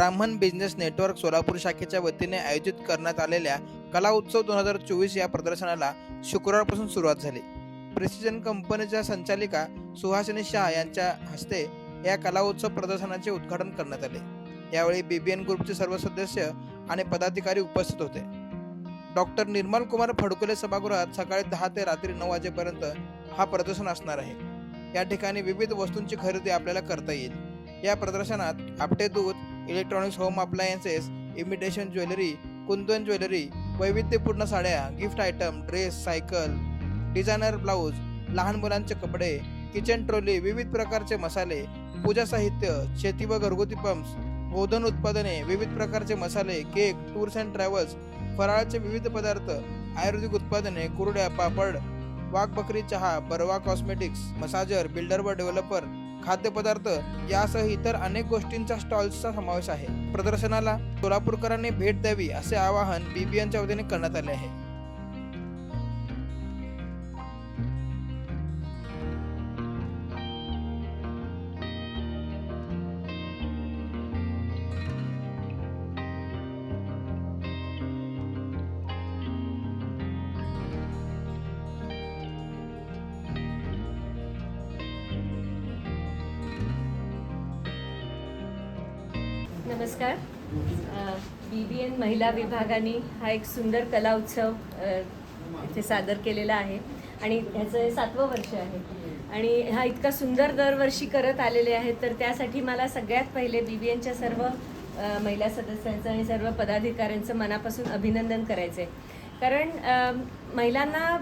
ब्राह्मण business network Solapur शाखेच्या वतीने आयोजित करण्यात आलेल्या कला उत्सव दोन हजार चोवीस या प्रदर्शनाला शुक्रवारपासून सुरुवात झाली. प्रिसिजन कंपनीच्या संचालिका सुहासिनी शाह यांच्या हस्ते या कला उत्सव प्रदर्शनाचे उद्घाटन करण्यात आले. यावेळी बीबीएन ग्रुपचे सर्व सदस्य आणि पदाधिकारी उपस्थित होते. डॉक्टर निर्मल कुमार फडकुले सभागृहात सकाळी दहा ते रात्री नऊ वाजेपर्यंत हा प्रदर्शन असणार आहे. या ठिकाणी विविध वस्तूंची खरेदी आपल्याला करता येईल. या प्रदर्शनात आपटे दूध electronics home appliances imitation jewellery Kundan jewellery वैविध्यपूर्ण साड्या gift item dress cycle designer blouse लहान मुलांचे कपडे किचन ट्रोली विविध प्रकारचे मसाले पूजा साहित्य शेती व घरगुती पंप्स गोधन उत्पादने विविध प्रकारचे मसाले केक टूर्स अँड ट्रॅव्हल्स फराळाचे विविध पदार्थ आयुर्वेदिक उत्पादने कुरड्या पापड वाघ बकरी चहा बरवा कॉस्मेटिक्स मसाजर बिल्डर व डेव्हलपर खाद्यपदार्थ यासह इतर अनेक गोष्टींच्या स्टॉल्सचा समावेश आहे. प्रदर्शनाला सोलापूरकरांनी भेट द्यावी असे आवाहन बीबीएनच्या वतीने करण्यात आले आहे. नमस्कार. बी बी एन महिला विभागाने हा एक सुंदर कला उत्सव इथे सादर केलेला आहे. आणि ह्याचं हे सातवं वर्ष आहे. आणि हा इतका सुंदर दरवर्षी करत आलेले आहेत तर त्यासाठी मला सगळ्यात पहिले बी बी एनच्या सर्व महिला सदस्यांचं आणि सर्व पदाधिकाऱ्यांचं मनापासून अभिनंदन करायचं आहे कारण महिलांना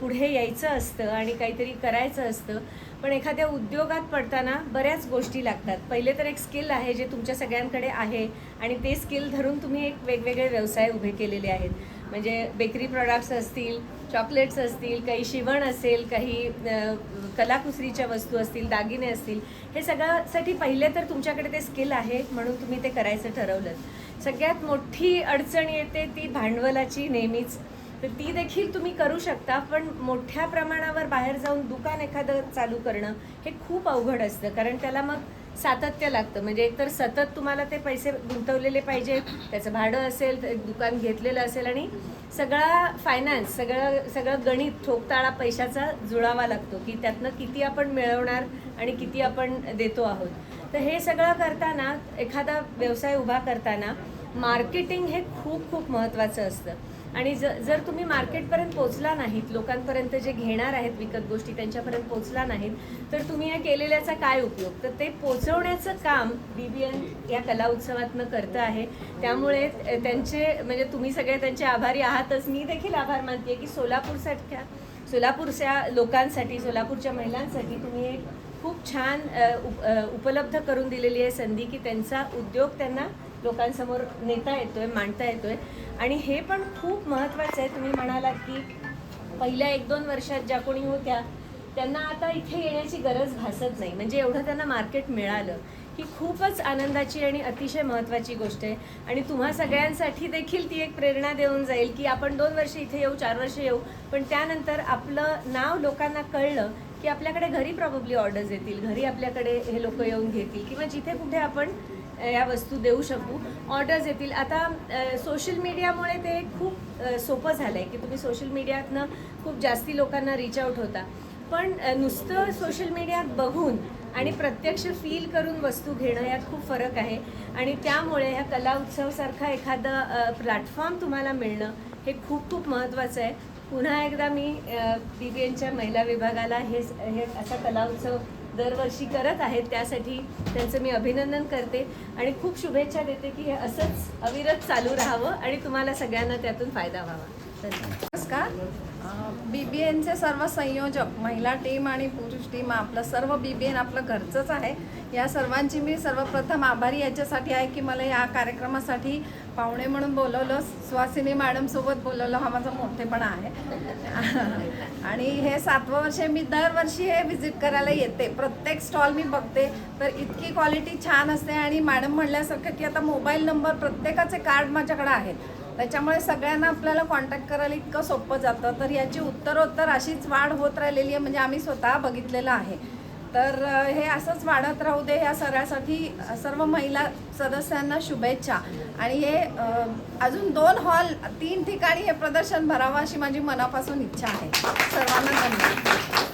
पुढे यायचं असतं आणि काहीतरी करायचं असतं पण एखाद्या उद्योगात पडताना बऱ्याच गोष्टी लागतात. पहिले तर एक स्किल आहे जे तुमच्या सगळ्यांकडे आहे आणि ते स्किल धरून तुम्ही एक वेगवेगळे व्यवसाय उभे केलेले आहेत. म्हणजे बेकरी प्रॉडक्ट्स असतील चॉकलेट्स असतील काही शिवण असेल काही कलाकुसरीच्या वस्तू असतील दागिने असतील हे सगळ्यासाठी पहिले तर तुमच्याकडे ते स्किल आहे म्हणून तुम्ही ते करायचं ठरवलं सगळ्यात मोठी अडचण येते ती भांडवलाची नेहमीच. तर ती देखील तुम्ही करू शकता पण मोठ्या प्रमाणावर बाहेर जाऊन दुकान एखादं चालू करणं हे खूप अवघड असतं. कारण त्याला मग सातत्य लागतं. म्हणजे एकतर सतत तुम्हाला ते पैसे गुंतवलेले पाहिजे त्याचं भाडं असेल तर एक दुकान घेतलेलं असेल आणि सगळा फायनान्स सगळं सगळं गणित ठोकताळा पैशाचा जुळावा लागतो की त्यातनं किती आपण मिळवणार आणि किती आपण देतो आहोत. तर हे सगळं करताना एखादा व्यवसाय उभा करताना मार्केटिंग हे खूप खूप महत्त्वाचं असतं. आणि ज जर तुम्ही मार्केटपर्यंत पोचला नाहीत लोकांपर्यंत जे घेणार आहेत विकत गोष्टी त्यांच्यापर्यंत पोचला नाहीत तर तुम्ही या केलेल्याचा काय उपयोग? तर ते पोचवण्याचं काम बी बी एन या कला उत्सवातनं करतं आहे. त्यामुळे त्यांचे म्हणजे तुम्ही सगळे त्यांचे आभारी आहातच. मी देखील आभार मानते की सोलापूरसारख्या सोलापूरच्या लोकांसाठी सोलापूरच्या महिलांसाठी तुम्ही एक खूप छान उप उपलब्ध करून दिलेली आहे संधी की त्यांचा उद्योग त्यांना लोकांसमोर नेता येतोय मांडता येतोय. आणि हे पण खूप महत्त्वाचं आहे. तुम्ही म्हणालात की पहिल्या एक दोन वर्षात ज्या कोणी होत्या त्यांना आता इथे येण्याची गरज भासत नाही. म्हणजे एवढं त्यांना मार्केट मिळालं ही खूपच आनंदाची आणि अतिशय महत्त्वाची गोष्ट आहे. आणि तुम्हा सगळ्यांसाठी देखील ती एक प्रेरणा देऊन जाईल की आपण दोन वर्ष इथे येऊ चार वर्ष येऊ पण त्यानंतर आपलं नाव लोकांना कळलं की आपल्याकडे घरी प्रॉब्ली ऑर्डर्स येतील. घरी आपल्याकडे हे लोक येऊन घेतील किंवा जिथे कुठे आपण या वस्तू देऊ शकू ऑर्डर्स येतील. आता सोशल मीडियामुळे ते खूप सोपं झालं आहे की तुम्ही सोशल मीडियातनं खूप जास्ती लोकांना रीच आउट होता. पण नुसतं सोशल मीडियात बघून आणि प्रत्यक्ष फील करून वस्तू घेणं यात खूप फरक आहे. आणि त्यामुळे ह्या कला उत्सवसारखा एखादा प्लॅटफॉर्म तुम्हाला मिळणं हे खूप खूप महत्त्वाचं आहे. पुन्हा एकदा मी बी बी एनच्या महिला विभागाला हे हे असा कला उत्सव दरवर्षी करत आहेत त्यासाठी त्यांचं मी अभिनंदन करते. आणि खूप शुभेच्छा देते की हे असंच अविरत चालू राहावं आणि तुम्हाला सगळ्यांना त्यातून फायदा व्हावा. नमस्कार. बी बी एनचे सर्व संयोजक महिला टीम आणि पुरुष टीम आपलं सर्व बी बी एन आपलं घरचंच आहे. या सर्वांची मी सर्वप्रथम आभारी याच्यासाठी आहे की मला या कार्यक्रमासाठी पाहुणे म्हणून बोलवलं. सुहासिनी मॅडमसोबत बोलवलं. हा माझा मोठेपणा आहे. आणि हे सातवं वर्ष मी दरवर्षी हे व्हिजिट करायला येते. प्रत्येक स्टॉल मी बघते. तर इतकी क्वालिटी छान असते आणि मॅडम म्हणल्यासारखं की आता मोबाईल नंबर प्रत्येकाचे कार्ड माझ्याकडे आहेत. त्याच्यामुळे सगळ्यांना आपल्याला कॉन्टॅक्ट करायला इतकं सोपं जातं. तर याची उत्तरोत्तर अशीच वाढ होत राहिलेली आहे म्हणजे आम्ही स्वतः बघितलेलं आहे. तर हे असंच वाढत राहू दे ह्या सगळ्यासाठी सर्व महिला सदस्यांना शुभेच्छा. आणि हे अजून दोन हॉल तीन ठिकाणी हे प्रदर्शन भरावं अशी माझी मनापासून इच्छा आहे. सर्वांना धन्यवाद.